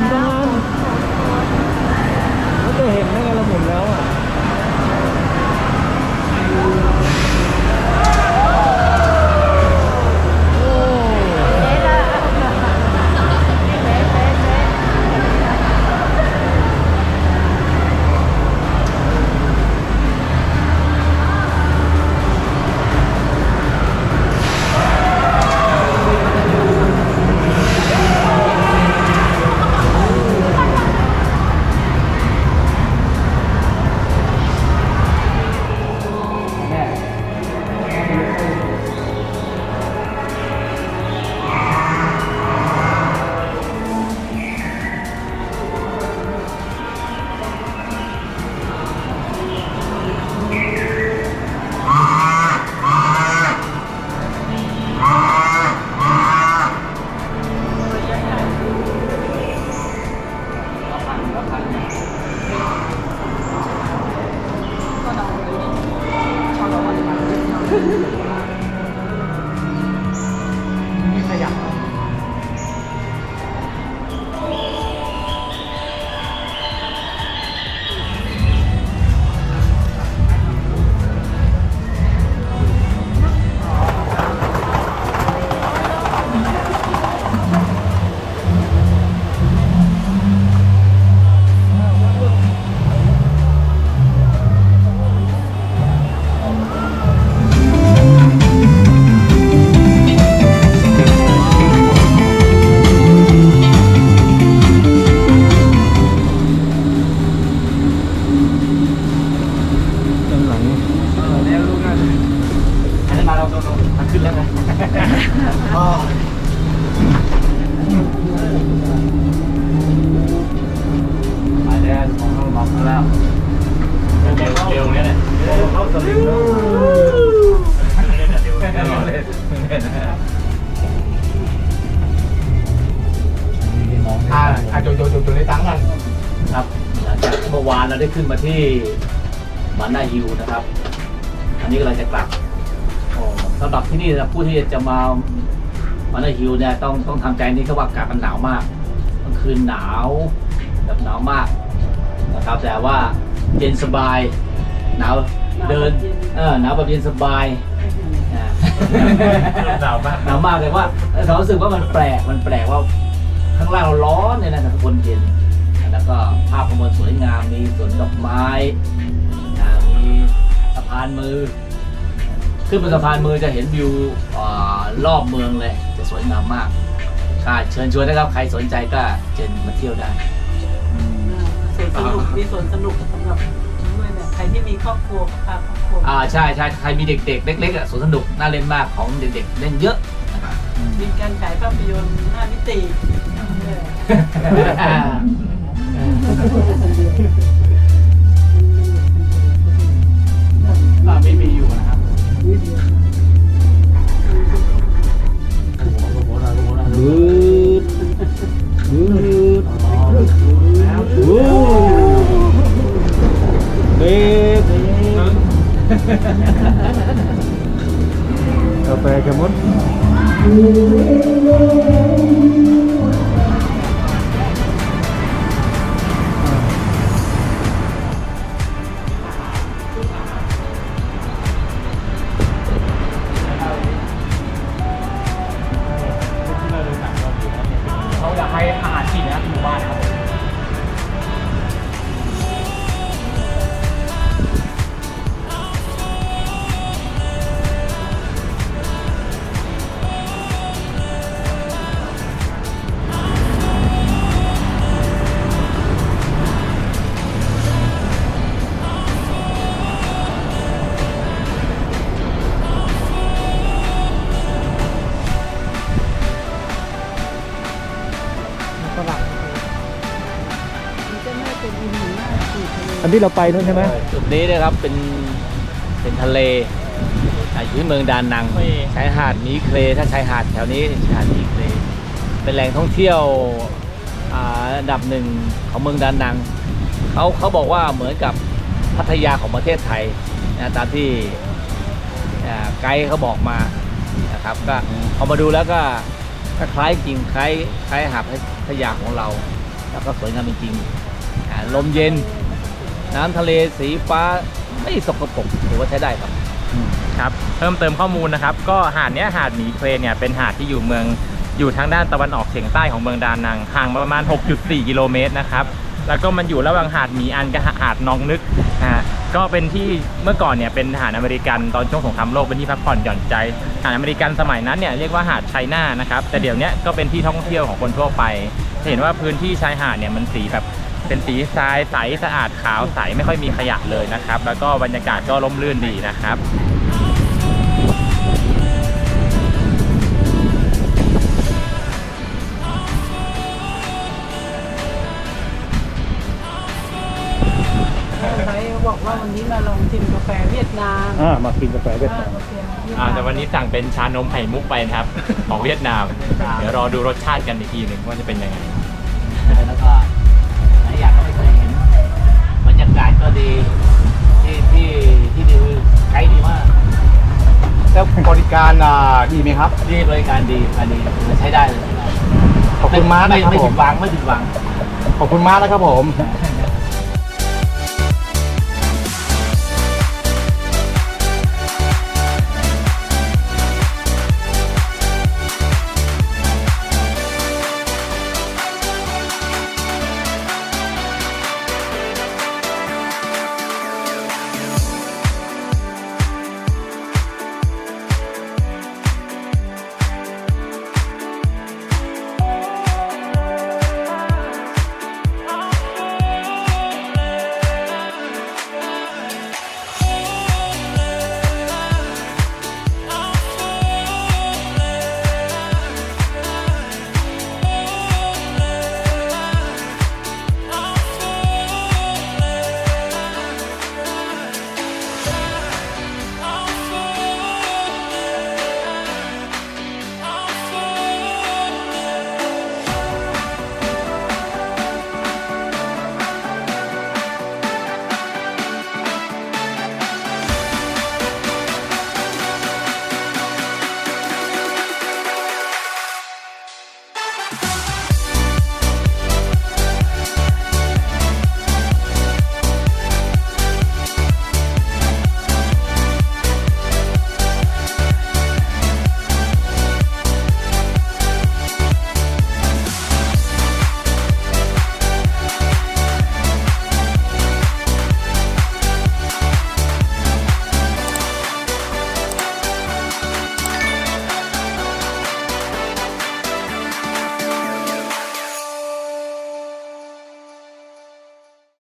เอา มาเราเรามันขึ้นแล้วนะมาแล้วของเราบอกแล้วเร็วเร็วเนี่ยแหละเข้าสลิงแล้วเล่นเร็วเล่นเล่นอ่าอ่าโจโจโจโจในตังกันครับหลังจากเมื่อวานเราได้ขึ้นมาที่มันนาฮิวนะครับ อันนี้กำลังจะกลับ สำหรับที่นี่นะผู้ที่จะมามันนาฮิวเนี่ยต้องต้องทำใจนี่เขาว่าอากาศมันหนาวมากกลางคืนหนาวแบบหนาวมากนะครับ แต่ว่าเย็นสบายหนาวเดินเออหนาวแบบเย็นสบายนะหนาวมากหนาวมากเลยว่าเรารู้สึกว่ามันแปลกมันแปลกว่าข้างล่างเราร้อนเนี่ยนะแต่ข้างบนเย็นแล้วก็ภาพข้างบนสวยงามมีสวนดอกไม้นะมีสะพานมือ ขึ้นบนสะพานมือจะเห็นวิวอ่ารอบเมืองเลยจะสวยงามมากค่ะเชิญชวนนะครับใครสนใจก็เชิญมาเที่ยวได้สวนสนุกมีสวนสนุกสำหรับด้วยเนี่ยใครที่มีครอบครัวก็พาครอบครัวอ่าใช่ใช่ใครมีเด็กๆ เล็กๆอะสวนสนุกน่าเล่นมากของเด็กๆเล่นเยอะนะครับมีการฉายภาพยนตร์ห้ามิติเนี่ยอ่าไม่มีอยู่นะ 嗯。 ที่เราไปนู่นใช่ไหมจุดนี้นะครับเป็นเป็นทะเลอ่ที่เมืองดานังชายหาดมีเคลถ้าชายหาดแถวนี้ชายหาดมีเคลเป็นแหล่งท่องเที่ยวอ่าอันดับหนึ่งของเมืองดานังเขาเขาบอกว่าเหมือนกับพัทยาของประเทศไทยนะตามที่ไกด์เขาบอกมานะครับก็พอมาดูแล้วก็คล้ายจริงคล้ายคล้ายหาดพัทยาของเรา แล้วก็สวยงามจริงๆลมเย็น น้ำทะเลสีฟ้าไม่สกปรกถือว่าใช้ได้ครับ ครับ เพิ่มเติมข้อมูลนะครับ ก็หาดเนี้ยหาดหมีเครนเนี่ยเป็นหาดที่อยู่เมืองอยู่ทางด้านตะวันออกเฉียงใต้ของเมืองดานังห่างประมาณ 6.4 กิโลเมตรนะครับ แล้วก็มันอยู่ระหว่างหาดหมีอันกับหาดนองนึกนะฮะก็เป็นที่เมื่อก่อนเนี่ยเป็นหาดอเมริกันตอนช่วงสงครามโลกเป็นที่พักผ่อนหย่อนใจ หาดอเมริกันสมัยนั้นเนี่ยเรียกว่าหาดไชน่านะครับแต่เดี๋ยวนี้ก็เป็นที่ท่องเที่ยวของคนทั่วไป เห็นว่าพื้นที่ชายหาดเนี่ยมันสีแบบ เป็นสีทรายใสสะอาดขาวใสไม่ค่อยมีขยะเลยนะครับ แล้วก็บรรยากาศก็ร่มรื่นดีนะครับใครบอกว่าวันนี้มาลองชิมกาแฟเวียดนามอ่ามากินกาแฟเวียดนามกาแฟเวียดอ่านามแต่วันนี้สั่งเป็นชานมไข่มุกไปนะครับ ของเวียดนาม เดี๋ยวรอดูรสชาติกันอีกทีหนึ่งว่าจะเป็นยังไงแล้วก็ ดีที่ที่ที่ดีคือไกด์ดีมาก แล้วบริการอ่าดีไหมครับ ที่บริการดีอันนี้ใช้ได้เลยขอบคุณมากไม่นะครับไม่ผผิมดหวังไม่ผิดหวัง ขอบคุณมากนะครับผมค